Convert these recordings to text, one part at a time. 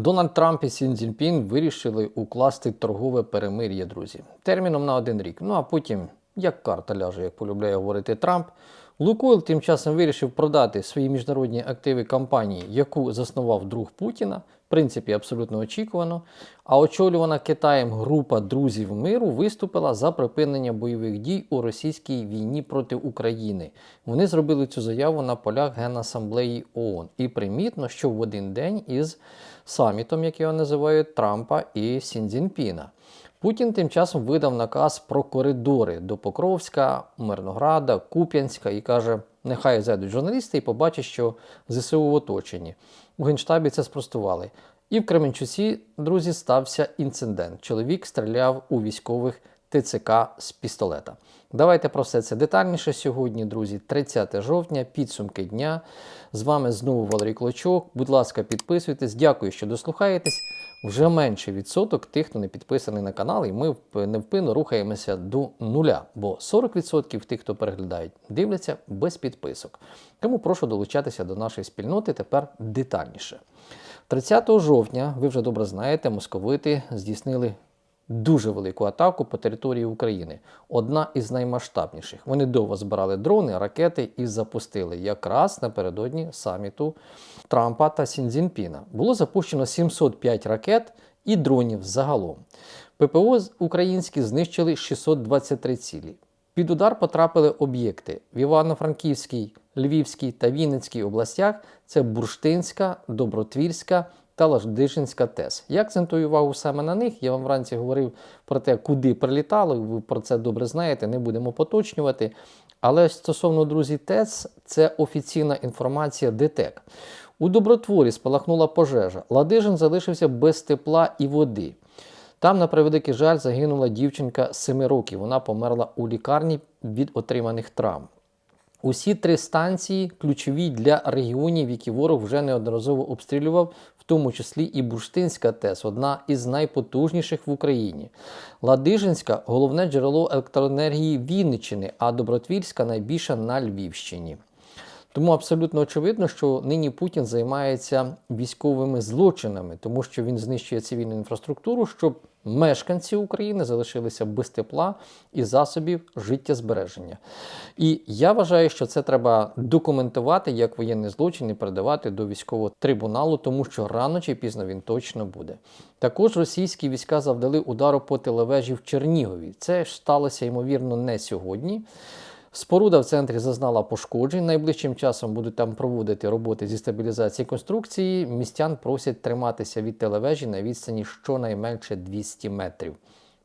Дональд Трамп і Сін Цзіньпін вирішили укласти торгове перемир'я, друзі, терміном на один рік. Ну а потім, як карта ляже, як полюбляє говорити Трамп, Лукойл тим часом вирішив продати свої міжнародні активи компанії, яку заснував друг Путіна, в принципі, абсолютно очікувано. А очолювана Китаєм група друзів миру виступила за припинення бойових дій у російській війні проти України. Вони зробили цю заяву на полях Генасамблеї ООН. І примітно, що в один день із самітом, як його називають, Трампа і Сіндзінпіна. Путін тим часом видав наказ про коридори до Покровська, Мирнограда, Куп'янська і каже: нехай зайдуть журналісти і побачать, що ЗСУ в оточенні. У Генштабі це спростували. І в Кременчуці, друзі, стався інцидент. Чоловік стріляв у військових ТЦК з пістолета. Давайте про все це детальніше сьогодні, друзі. 30 жовтня, підсумки дня. З вами знову Валерій Клочок. Будь ласка, підписуйтесь. Дякую, що дослухаєтесь. Вже менший відсоток тих, хто не підписаний на канал, і ми невпинно рухаємося до нуля. Бо 40% тих, хто переглядають, дивляться без підписок. Тому прошу долучатися до нашої спільноти тепер детальніше. 30 жовтня, ви вже добре знаєте, московити здійснили дуже велику атаку по території України. Одна із наймасштабніших. Вони довго збирали дрони, ракети і запустили якраз напередодні саміту Трампа та Сінзінпіна. Було запущено 705 ракет і дронів загалом. ППО українські знищили 623 цілі. Під удар потрапили об'єкти в Івано-Франківській, Львівській та Вінницькій областях. Це Бурштинська, Добротвірська та Ладижинська ТЕС. Я акцентую увагу саме на них. Я вам вранці говорив про те, куди прилітало. Ви про це добре знаєте, не будемо поточнювати. Але стосовно друзі, ТЕС це офіційна інформація ДТЕК. У добротворі спалахнула пожежа. Ладижин залишився без тепла і води. Там, на превеликий жаль, загинула дівчинка 7 років. Вона померла у лікарні від отриманих травм. Усі три станції ключові для регіонів, які ворог вже неодноразово обстрілював, тому числі і Бурштинська ТЕС, одна із найпотужніших в Україні. Ладижинська головне джерело електроенергії Вінниччини, а Добротвірська найбільша на Львівщині. Тому абсолютно очевидно, що нині Путін займається військовими злочинами, тому що він знищує цивільну інфраструктуру, щоб мешканці України залишилися без тепла і засобів життєзбереження. І я вважаю, що це треба документувати як воєнний злочин і передавати до військового трибуналу, тому що рано чи пізно він точно буде. Також російські війська завдали удару по телевежі в Чернігові. Це ж сталося ймовірно не сьогодні. Споруда в центрі зазнала пошкоджень. Найближчим часом будуть там проводити роботи зі стабілізації конструкції. Містян просять триматися від телевежі на відстані щонайменше 200 метрів.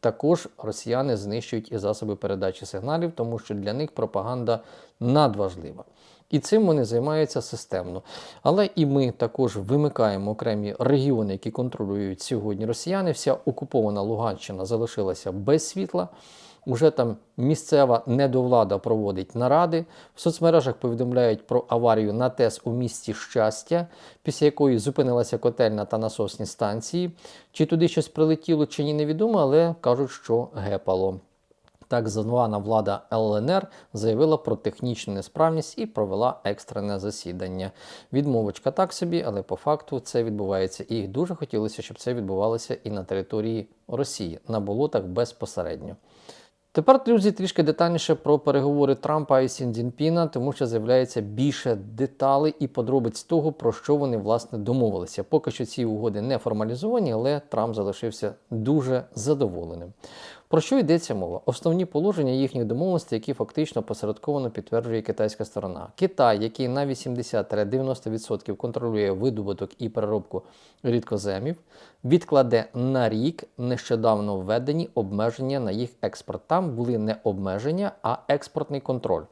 Також росіяни знищують і засоби передачі сигналів, тому що для них пропаганда надважлива. І цим вони займаються системно. Але і ми також вимикаємо окремі регіони, які контролюють сьогодні росіяни. Вся окупована Луганщина залишилася без світла. Уже там місцева недовлада проводить наради. В соцмережах повідомляють про аварію на ТЕС у місті щастя, після якої зупинилася котельна та насосні станції. Чи туди щось прилетіло, чи ні, невідомо, але кажуть, що гепало. Так звана влада ЛНР заявила про технічну несправність і провела екстрене засідання. Відмовочка так собі, але по факту це відбувається. І дуже хотілося, щоб це відбувалося і на території Росії, на болотах безпосередньо. Тепер, друзі, трішки детальніше про переговори Трампа і Сіндзінпіна, тому що з'являється більше деталей і подробиць того, про що вони власне домовилися. Поки що ці угоди не формалізовані, але Трамп залишився дуже задоволеним. Про що йдеться мова? Основні положення їхніх домовленостей, які фактично посередковано підтверджує китайська сторона. Китай, який на 80-90% контролює видобуток і переробку рідкоземів, відкладе на рік нещодавно введені обмеження на їх експорт. Там були не обмеження, а експортний контроль.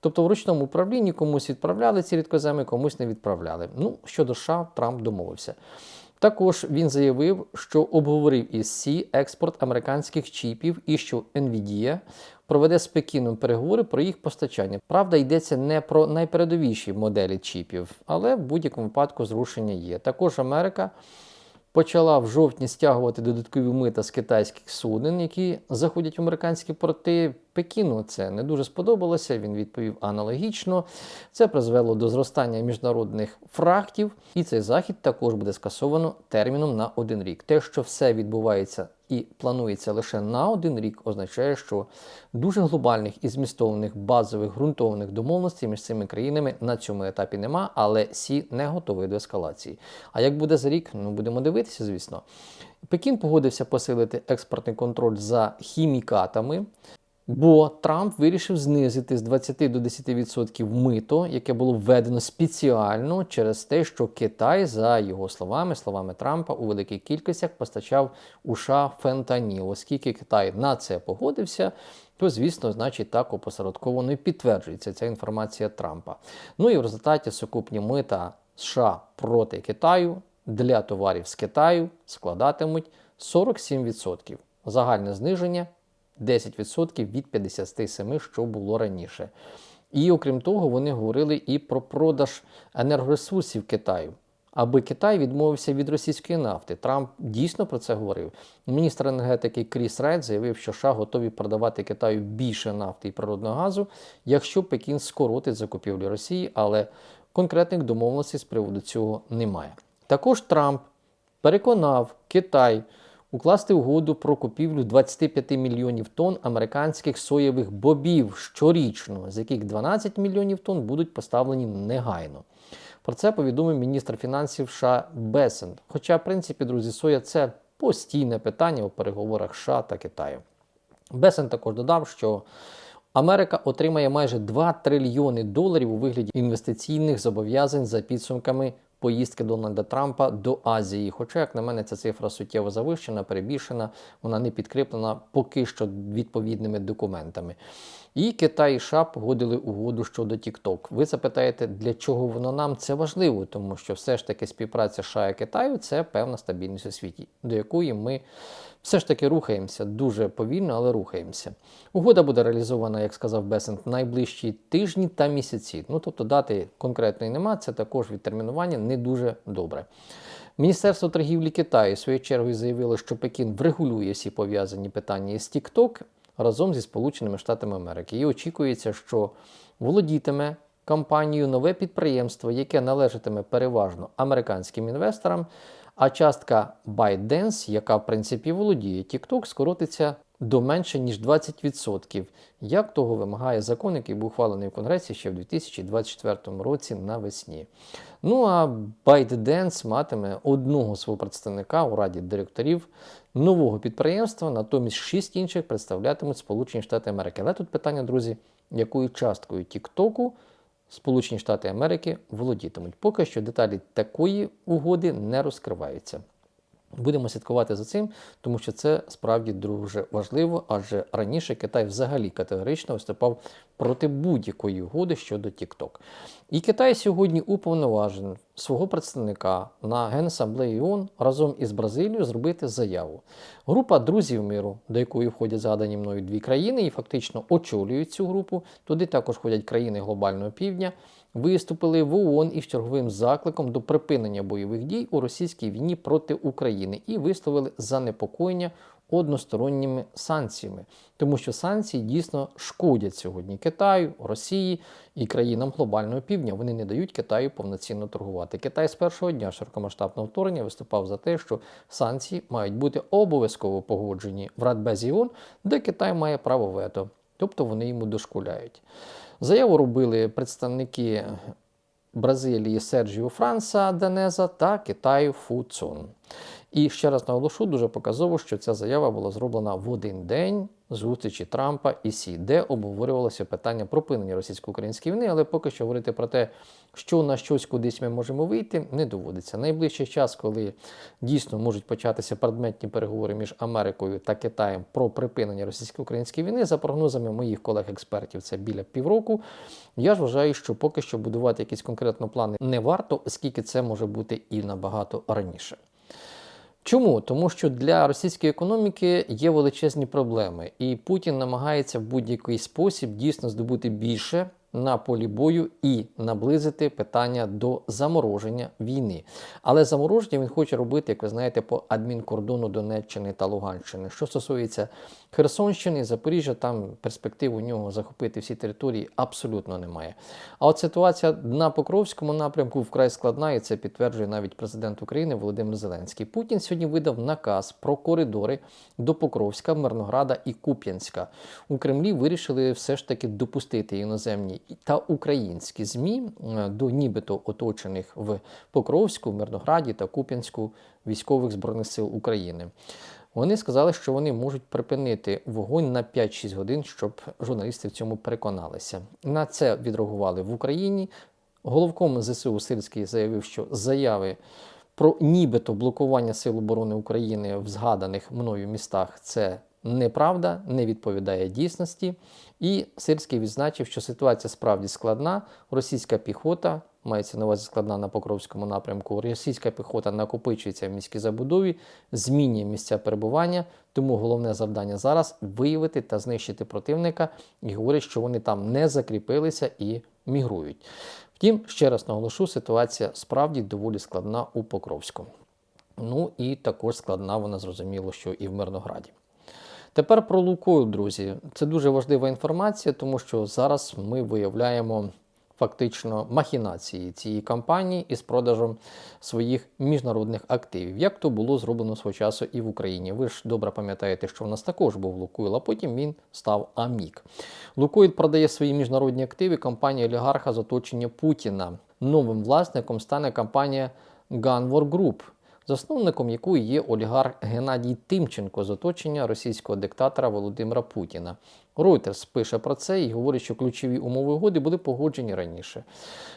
Тобто в ручному управлінні комусь відправляли ці рідкоземи, комусь не відправляли. Ну, щодо США, Трамп домовився. Також він заявив, що обговорив із Сі експорт американських чіпів і що Nvidia проведе з Пекіном переговори про їх постачання. Правда, йдеться не про найпередовіші моделі чіпів, але в будь-якому випадку зрушення є. Також Америка почала в жовтні стягувати додаткові мита з китайських суден, які заходять в американські порти. Пекіну це не дуже сподобалося. Він відповів аналогічно. Це призвело до зростання міжнародних фрахтів, і цей захід також буде скасовано терміном на один рік. Те, що все відбувається і планується лише на один рік, означає, що дуже глобальних і змістовних базових ґрунтовних домовленостей між цими країнами на цьому етапі нема, але Сі не готовий до ескалації. А як буде за рік, ну будемо дивитися, звісно. Пекін погодився посилити експортний контроль за хімікатами. Бо Трамп вирішив знизити з 20 до 10% мито, яке було введено спеціально через те, що Китай, за його словами, словами Трампа, у великих кількостях постачав у США фентаніл. Оскільки Китай на це погодився, то звісно, значить так опосередковано і підтверджується ця інформація Трампа. Ну і в результаті сукупні мита США проти Китаю для товарів з Китаю складатимуть 47%. Загальне зниження 10% від 57, що було раніше. І окрім того, вони говорили і про продаж енергоресурсів Китаю, аби Китай відмовився від російської нафти. Трамп дійсно про це говорив. Міністр енергетики Кріс Райт заявив, що США готові продавати Китаю більше нафти і природного газу, якщо Пекін скоротить закупівлі Росії, але конкретних домовленостей з приводу цього немає. Також Трамп переконав Китай укласти угоду про купівлю 25 мільйонів тонн американських соєвих бобів щорічно, з яких 12 мільйонів тонн будуть поставлені негайно. Про це повідомив міністр фінансів США Бесен. Хоча, в принципі, друзі, соя це постійне питання у переговорах США та Китаю. Бесен також додав, що Америка отримає майже 2 трильйони доларів у вигляді інвестиційних зобов'язань за підсумками поїздки Дональда Трампа до Азії. Хоча, як на мене, ця цифра суттєво завищена, перебільшена, вона не підкріплена поки що відповідними документами. І Китай і США погодили угоду щодо TikTok. Ви запитаєте, для чого воно нам це важливо, тому що все ж таки співпраця США і Китаю це певна стабільність у світі, до якої ми все ж таки рухаємося дуже повільно, але рухаємося. Угода буде реалізована, як сказав Бесент, найближчі тижні та місяці. Ну тобто дати конкретної нема, це також відтермінування не дуже добре. Міністерство торгівлі Китаю своєю чергою заявило, що Пекін врегулює всі пов'язані питання із TikTok разом зі Сполученими Штатами Америки. І очікується, що володітиме компанією нове підприємство, яке належатиме переважно американським інвесторам. А частка ByteDance, яка в принципі володіє TikTok, скоротиться до менше ніж 20%, як того вимагає закон, який був ухвалений в Конгресі ще в 2024 році навесні. Ну а ByteDance матиме одного свого представника у раді директорів нового підприємства, натомість шість інших представлятимуть Сполучені Штати Америки. Але тут питання, друзі, якою часткою TikTok Сполучені Штати Америки володітимуть. Поки що деталі такої угоди не розкриваються. Будемо слідкувати за цим, тому що це справді дуже важливо, адже раніше Китай взагалі категорично виступав проти будь-якої угоди щодо TikTok. І Китай сьогодні уповноважений свого представника на Генасамблеї ООН разом із Бразилією зробити заяву. Група друзів миру, до якої входять згадані мною дві країни, і фактично очолюють цю групу. Туди також ходять країни глобального півдня. Виступили в ООН із черговим закликом до припинення бойових дій у російській війні проти України і висловили занепокоєння односторонніми санкціями, тому що санкції дійсно шкодять сьогодні Китаю, Росії і країнам глобального півдня. Вони не дають Китаю повноцінно торгувати. Китай з першого дня широкомасштабного вторгнення виступав за те, що санкції мають бути обов'язково погоджені в Радбезі ООН, де Китай має право вето, тобто вони йому дошкуляють. Заяву робили представники Бразилії Серджіо Франса Денеза та Китаю Фу Цун. І ще раз наголошу, дуже показово, що ця заява була зроблена в один день зустрічі Трампа і Сі, де обговорювалося питання припинення російсько-української війни, але поки що говорити про те, що на щось кудись ми можемо вийти, не доводиться. Найближчий час, коли дійсно можуть початися предметні переговори між Америкою та Китаєм про припинення російсько-української війни, за прогнозами моїх колег-експертів, це біля півроку. Я ж вважаю, що поки що будувати якісь конкретно плани не варто, оскільки це може бути і набагато раніше. Чому? Тому що для російської економіки є величезні проблеми, і Путін намагається в будь-який спосіб дійсно здобути більше на полі бою і наблизити питання до замороження війни. Але замороження він хоче робити, як ви знаєте, по адмінкордону Донеччини та Луганщини. Що стосується Херсонщини, Запоріжжя, там перспектив у нього захопити всі території абсолютно немає. А от ситуація на Покровському напрямку вкрай складна, і це підтверджує навіть президент України Володимир Зеленський. Путін сьогодні видав наказ про коридори до Покровська, Мирнограда і Куп'янська. У Кремлі вирішили все ж таки допустити іноземні та українські ЗМІ е, до нібито оточених в Покровську, Мирнограді та Куп'янську військових збройних сил України. Вони сказали, що вони можуть припинити вогонь на 5-6 годин, щоб журналісти в цьому переконалися. На це відреагували в Україні. Головком ЗСУ Сирський заявив, що заяви про нібито блокування Сил оборони України в згаданих мною містах це неправда, не відповідає дійсності. І Сирський відзначив, що ситуація справді складна. Російська піхота мається на увазі складна на Покровському напрямку. Російська піхота накопичується в міській забудові, змінює місця перебування. Тому головне завдання зараз виявити та знищити противника і говорить, що вони там не закріпилися і мігрують. Втім, ще раз наголошу, ситуація справді доволі складна у Покровську. Ну і також складна вона зрозуміло, що і в Мирнограді. Тепер про Лукойл, друзі. Це дуже важлива інформація, тому що зараз ми виявляємо фактично махінації цієї кампанії із продажем своїх міжнародних активів, як то було зроблено свого часу і в Україні. Ви ж добре пам'ятаєте, що в нас також був Лукойл, а потім він став Амік. Лукойл продає свої міжнародні активи компанії олігарха з оточення Путіна. Новим власником стане компанія Gunvor Group засновником якої є олігарх Геннадій Тимченко з оточення російського диктатора Володимира Путіна. Reuters пише про це і говорить, що ключові умови угоди були погоджені раніше.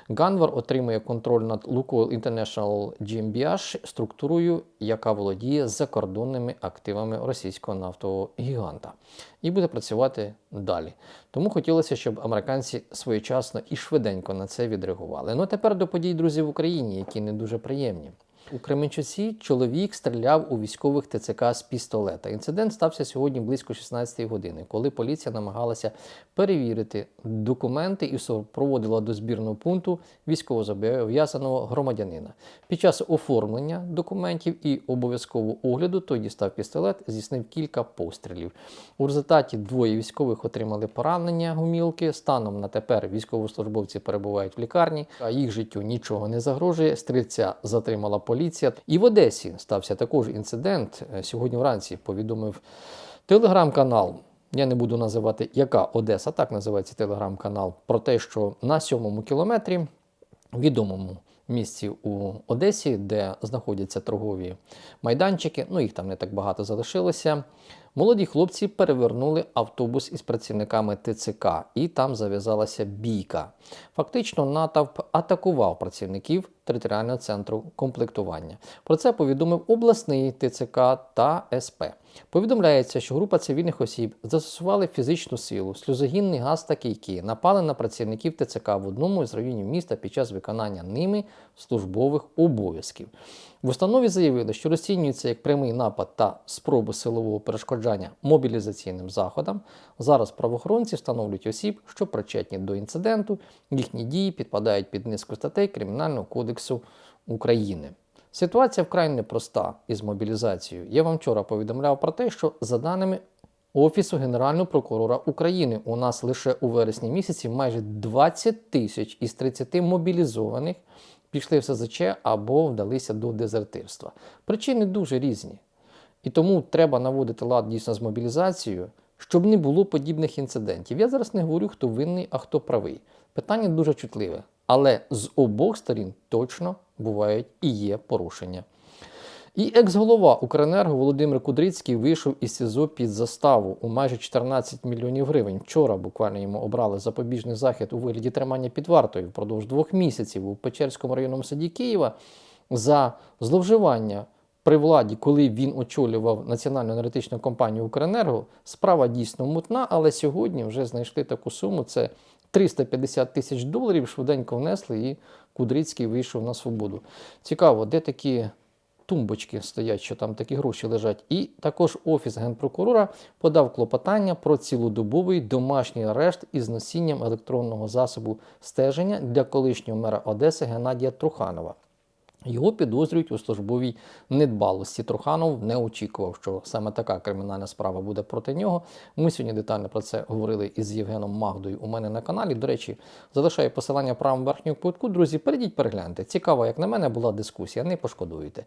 Ганвар отримує контроль над Lukoil International GmbH структурою, яка володіє закордонними активами російського нафтового гіганта, і буде працювати далі. Тому хотілося, щоб американці своєчасно і швиденько на це відреагували. Ну а тепер до подій, друзі, в Україні, які не дуже приємні. У Кременчуці чоловік стріляв у військових ТЦК з пістолета. Інцидент стався сьогодні близько 16 години, коли поліція намагалася перевірити документи і проводила до збірного пункту військовозобов'язаного громадянина. Під час оформлення документів і обов'язкового огляду той дістав пістолет, здійснив кілька пострілів. У результаті двоє військових отримали поранення гумілки. Станом на тепер військовослужбовці перебувають в лікарні, а їх життю нічого не загрожує. Стрільця затримала поліція. І в Одесі стався також інцидент. Е, Сьогодні вранці повідомив телеграм-канал. Я не буду називати, яка Одеса, так називається телеграм-канал, про те, що на сьомому кілометрі, відомому місці у Одесі, де знаходяться торгові майданчики, ну їх там не так багато залишилося. Молоді хлопці перевернули автобус із працівниками ТЦК, і там зав'язалася бійка. Фактично, натовп атакував працівників територіального центру комплектування. Про це повідомив обласний ТЦК та СП. Повідомляється, що група цивільних осіб застосували фізичну силу, сльозогінний газ та кійки, напали на працівників ТЦК в одному із районів міста під час виконання ними службових обов'язків. В установі заявили, що розцінюється як прямий напад та спроби силового перешкоджання мобілізаційним заходам. Зараз правоохоронці встановлюють осіб, що причетні до інциденту. Їхні дії підпадають під низку статей Кримінального кодексу України. Ситуація вкрай непроста із мобілізацією. Я вам вчора повідомляв про те, що за даними Офісу Генерального прокурора України у нас лише у вересні місяці майже 20 тисяч із 30 мобілізованих пішли в СЗЧ або вдалися до дезертирства. Причини дуже різні. І тому треба наводити лад дійсно з мобілізацією, щоб не було подібних інцидентів. Я зараз не говорю, хто винний, а хто правий. Питання дуже чутливе. Але з обох сторін точно бувають і є порушення. І екс-голова Укренерго Володимир Кудрицький вийшов із СІЗО під заставу у майже 14 мільйонів гривень. Вчора буквально йому обрали запобіжний захід у вигляді тримання під вартою впродовж двох місяців у Печерському районному суді Києва за зловживання при владі, коли він очолював національну енергетичну компанію Укренерго. Справа дійсно мутна, але сьогодні вже знайшли таку суму. Це 350 тисяч доларів. Швиденько внесли, і Кудрицький вийшов на свободу. Цікаво, де такі тумбочки стоять, що там такі гроші лежать. І також Офіс генпрокурора подав клопотання про цілодобовий домашній арешт із носінням електронного засобу стеження для колишнього мера Одеси Геннадія Труханова. Його підозрюють у службовій недбалості. Труханов не очікував, що саме така кримінальна справа буде проти нього. Ми сьогодні детально про це говорили із Євгеном Магдою у мене на каналі. До речі, залишаю посилання правому верхнього кутку. Друзі, перейдіть перегляньте. Цікаво, як на мене, була дискусія, не пошкодуєте.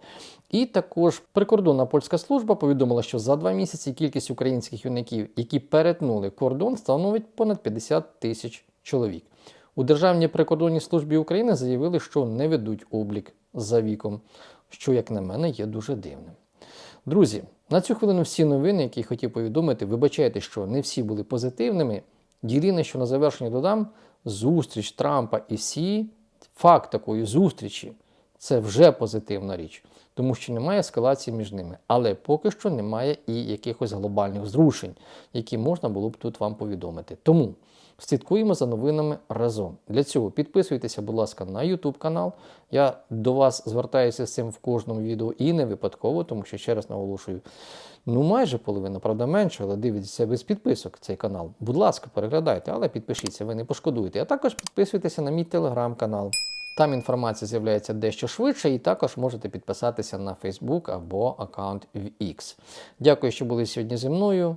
І також прикордонна польська служба повідомила, що за два місяці кількість українських юнаків, які перетнули кордон, становить понад 50 тисяч чоловік. У Державній прикордонній службі України заявили, що не ведуть облік за віком, що, як на мене, є дуже дивним. Друзі, на цю хвилину всі новини, які я хотів повідомити, вибачайте, що не всі були позитивними. Єдине, що на завершення додам, зустріч Трампа і Сі, факт такої зустрічі це вже позитивна річ, тому що немає ескалації між ними. Але поки що немає і якихось глобальних зрушень, які можна було б тут вам повідомити. Тому слідкуємо за новинами разом. Для цього підписуйтеся, будь ласка, на YouTube канал. Я до вас звертаюся з цим в кожному відео і не випадково, тому що ще раз наголошую. Ну, майже половина, правда, менше, але дивіться без підписок цей канал. Будь ласка, переглядайте, але підпишіться, ви не пошкодуєте. А також підписуйтеся на мій телеграм-канал. Там інформація з'являється дещо швидше, і також можете підписатися на Facebook або аккаунт в X. Дякую, що були сьогодні зі мною.